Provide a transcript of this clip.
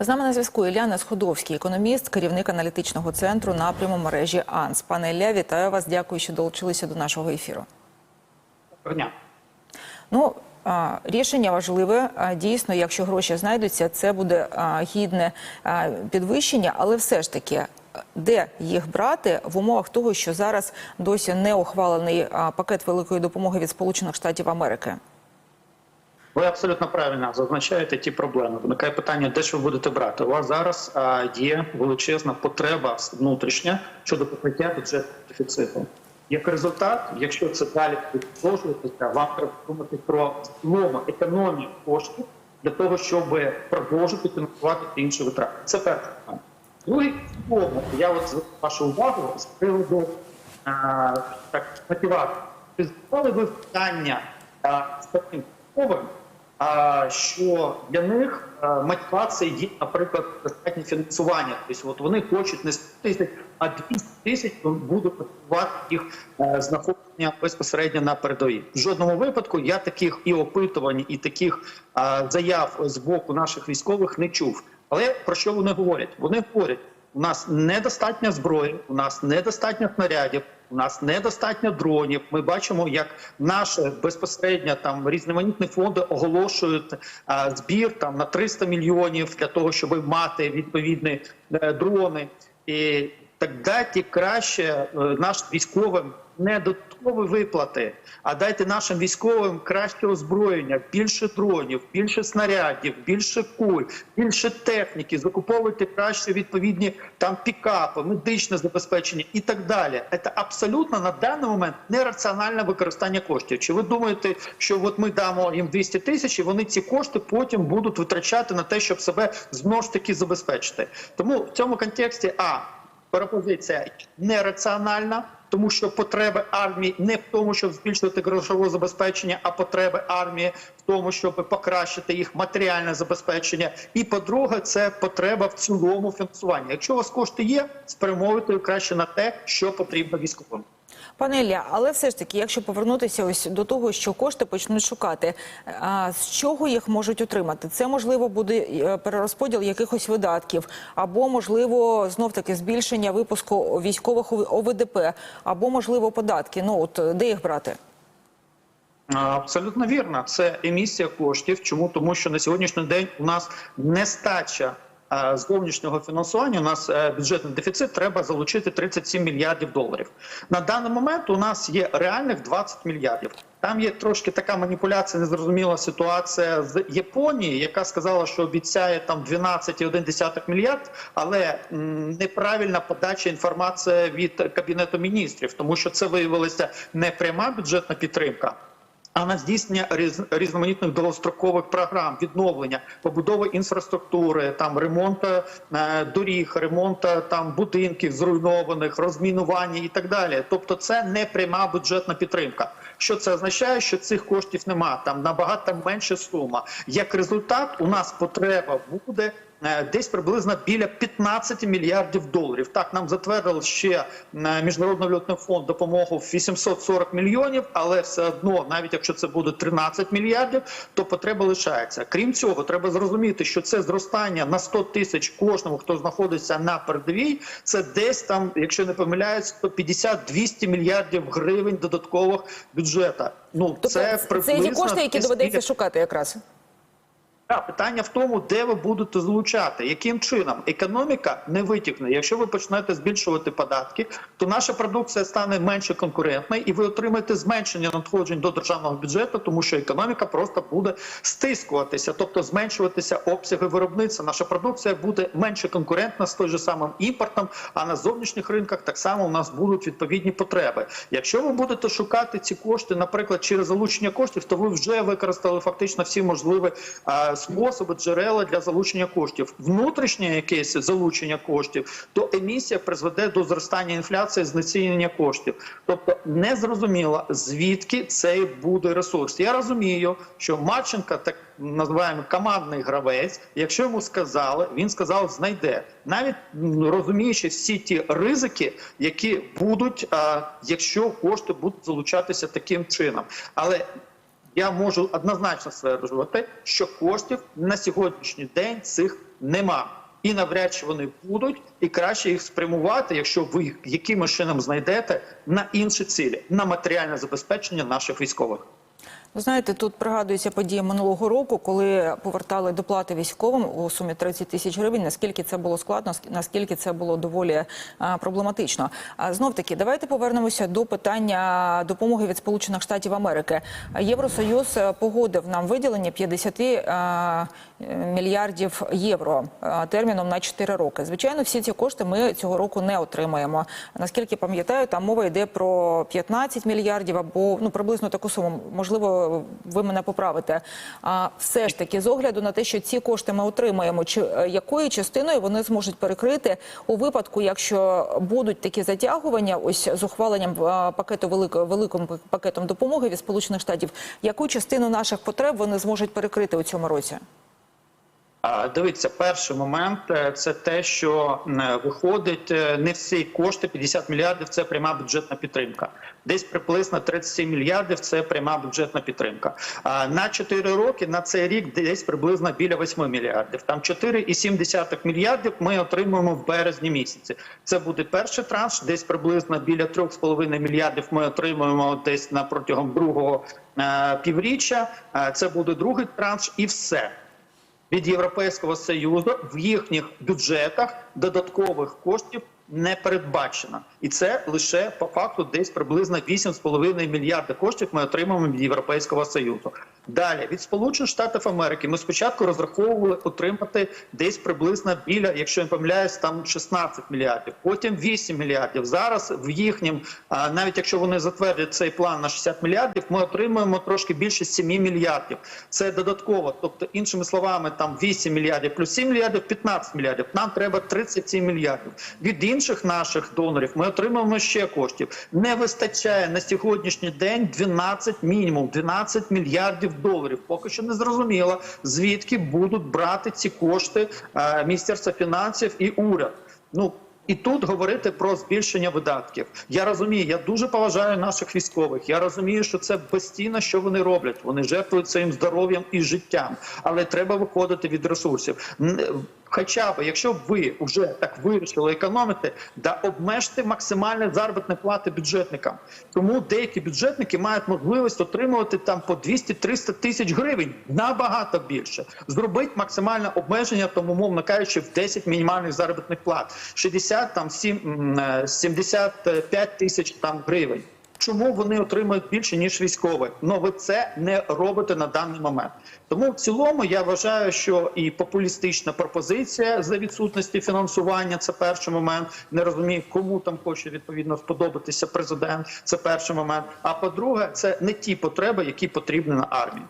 З нами на зв'язку Ілляна Сходовський, економіст, керівник аналітичного центру напряму мережі АНС. Пане Ілля, вітаю вас. Дякую, що долучилися до нашого ефіру. Доброго дня. Ну, рішення важливе. Дійсно, якщо гроші знайдуться, це буде гідне підвищення, але все ж таки. Де їх брати в умовах того, що зараз досі не ухвалений пакет великої допомоги від Сполучених Штатів Америки? Ви абсолютно правильно зазначаєте ті проблеми. Виникає питання, де ж ви будете брати? У вас зараз а, є величезна потреба внутрішня щодо покриття бюджетного дефіциту. Як результат, якщо це далі продовжуватися, вам треба думати про знову економію коштів для того, щоб продовжити фінансувати інші витрати. Це перше питання. Умовно, я от зверну вашу увагу з приводу а, так мотивації. Чи задавали ви питання а, з таким а, що для них а, мотивація є, наприклад, достатнє фінансування. Тобто, вони хочуть не 100 тисяч, а 200 тисяч будуть мотивувати їх е, знаходження безпосередньо на передовій. В жодному випадку я таких і опитувань, і таких заяв з боку наших військових не чув. Але про що вони говорять? Вони говорять. У нас недостатньо зброї, у нас недостатньо снарядів, у нас недостатньо дронів. Ми бачимо, як наші безпосередньо там різноманітні фонди оголошують а, збір там на 300 мільйонів для того, щоб мати відповідні е, дрони. І так дайте краще е, нашим військовим не додаткові виплати, а дайте нашим військовим краще озброєння, більше дронів, більше снарядів, більше куль, більше техніки, закуповуйте краще відповідні там пікапи, медичне забезпечення і так далі. Це абсолютно на даний момент нераціональне використання коштів. Чи ви думаєте, що от ми дамо їм 200 тисяч, і вони ці кошти потім будуть витрачати на те, щоб себе знову ж таки забезпечити? Тому в цьому контексті а пропозиція нераціональна, тому що потреби армії не в тому, щоб збільшувати грошове забезпечення, а потреби армії в тому, щоб покращити їх матеріальне забезпечення. І по-друге, це потреба в цілому фінансування. Якщо у вас кошти є, спрямовуйте краще на те, що потрібно військовим. Пане Ілля, але все ж таки, якщо повернутися ось до того, що кошти почнуть шукати, а з чого їх можуть отримати? Це можливо буде е, перерозподіл якихось видатків, або можливо знов таки збільшення випуску військових ОВДП, або можливо податки. Ну от де їх брати? Абсолютно вірно. Це емісія коштів. Чому тому, що на сьогоднішній день у нас нестача е, зовнішнього фінансування. У нас е, бюджетний дефіцит треба залучити 37 мільярдів доларів. На даний момент у нас є реальних 20 мільярдів. Там є трошки така маніпуляція, незрозуміла ситуація з Японії, яка сказала, що обіцяє там 12,1 мільярд, але неправильна подача інформації від кабінету міністрів, тому що це виявилася не пряма бюджетна підтримка. А на здійснення різ- різноманітних довгострокових програм, відновлення, побудови інфраструктури, там ремонту е, доріг, ремонту там будинків зруйнованих, розмінування і так далі. Тобто, це не пряма бюджетна підтримка. Що це означає? Що цих коштів нема, там набагато менша сума. Як результат, у нас потреба буде е, десь приблизно біля 15 мільярдів доларів. Так нам затвердили ще е, міжнародний валютний фонд допомогу в 840 мільйонів, але все одно, навіть якщо це буде 13 мільярдів, то потреба лишається. Крім цього, треба зрозуміти, що це зростання на 100 тисяч кожному, хто знаходиться на передовій. Це десь там, якщо не помиляюсь, 150-200 мільярдів гривень додаткових бюджета. Ну Тобто це це ті кошти, які доведеться шукати якраз. Так, питання в тому, де ви будете залучати, яким чином економіка не витікне. Якщо ви почнете збільшувати податки, то наша продукція стане менше конкурентною, і ви отримаєте зменшення надходжень до державного бюджету, тому що економіка просто буде стискуватися, тобто зменшуватися обсяги виробництва. Наша продукція буде менше конкурентна з той же самим імпортом. А на зовнішніх ринках так само у нас будуть відповідні потреби. Якщо ви будете шукати ці кошти, наприклад, через залучення коштів, то ви вже використали фактично всі можливі способи джерела для залучення коштів. Внутрішнє якесь залучення коштів, то емісія призведе до зростання інфляції, знецінення коштів. Тобто не зрозуміло, звідки цей буде ресурс. Я розумію, що Марченка так називаємо командний гравець. Якщо йому сказали, він сказав, знайде навіть розуміючи всі ті ризики, які будуть, якщо кошти будуть залучатися таким чином, але Я можу однозначно стверджувати, що коштів на сьогоднішній день цих нема. І навряд чи вони будуть, і краще їх спрямувати, якщо ви їх якимось чином знайдете на інші цілі, на матеріальне забезпечення наших військових. Ви знаєте, тут пригадується події минулого року, коли повертали доплати військовим у сумі 30 тисяч гривень. Наскільки це було складно, ск- наскільки це було доволі а, проблематично. А знов таки, давайте повернемося до питання допомоги від Сполучених Штатів Америки. Євросоюз е, погодив нам виділення 50 а, е, мільярдів євро терміном на 4 роки. Звичайно, всі ці кошти ми цього року не отримаємо. Наскільки пам'ятаю, там мова йде про 15 мільярдів або ну приблизно таку суму. Можливо, ви мене поправите. А все ж таки, з огляду на те, що ці кошти ми отримаємо, чи е, якою частиною вони зможуть перекрити у випадку, якщо будуть такі затягування, ось з ухваленням е, пакету великого великим пакетом допомоги від Сполучених Штатів, яку частину наших потреб вони зможуть перекрити у цьому році? Дивіться, перший момент е, це те, що е, виходить е, не всі кошти, 50 мільярдів це пряма бюджетна підтримка. Десь приблизно 37 мільярдів це пряма бюджетна підтримка. На 4 роки на цей рік десь приблизно біля 8 мільярдів. Там 4,7 мільярдів ми отримуємо в березні місяці. Це буде перший транш, десь приблизно біля 3,5 мільярдів ми отримуємо десь на протягом другого півріччя. Це буде другий транш і все від Європейського союзу в їхніх бюджетах додаткових коштів не передбачено, і це лише по факту десь приблизно 8,5 мільярда коштів ми отримаємо від Європейського союзу. Далі від Сполучених Штатів Америки ми спочатку розраховували отримати десь приблизно біля, якщо я не помиляюсь, там 16 мільярдів, потім 8 мільярдів. Зараз в їхнім, навіть якщо вони затвердять цей план на 60 мільярдів, ми отримуємо трошки більше 7 мільярдів. Це додатково. Тобто, іншими словами, там 8 мільярдів плюс 7 мільярдів, 15 мільярдів. Нам треба 37 мільярдів. Від інших наших донорів ми отримуємо ще коштів. Не вистачає на сьогоднішній день 12, мінімум 12 мільярдів доларів. Поки що не зрозуміло, звідки будуть брати ці кошти е, Міністерство фінансів і уряд. Ну і тут говорити про збільшення видатків. Я розумію, я дуже поважаю наших військових. Я розумію, що це безцінно, що вони роблять. Вони жертвують своїм здоров'ям і життям, але треба виходити від ресурсів. Хоча б, якщо ви вже так вирішили економити, да обмежте максимальні заробітні плати бюджетникам. Тому деякі бюджетники мають можливість отримувати там по 200-300 тисяч гривень набагато більше. Зробить максимальне обмеження, тому мовно кажучи, в 10 мінімальних заробітних плат, 60 там 7, м, е, 75 тисяч там гривень. Чому вони отримують більше ніж військові? Ну ви це не робите на даний момент. Тому в цілому я вважаю, що і популістична пропозиція за відсутності фінансування це перший момент. Не розумію, кому там хоче відповідно сподобатися президент. Це перший момент. А по-друге, це не ті потреби, які потрібні на армії.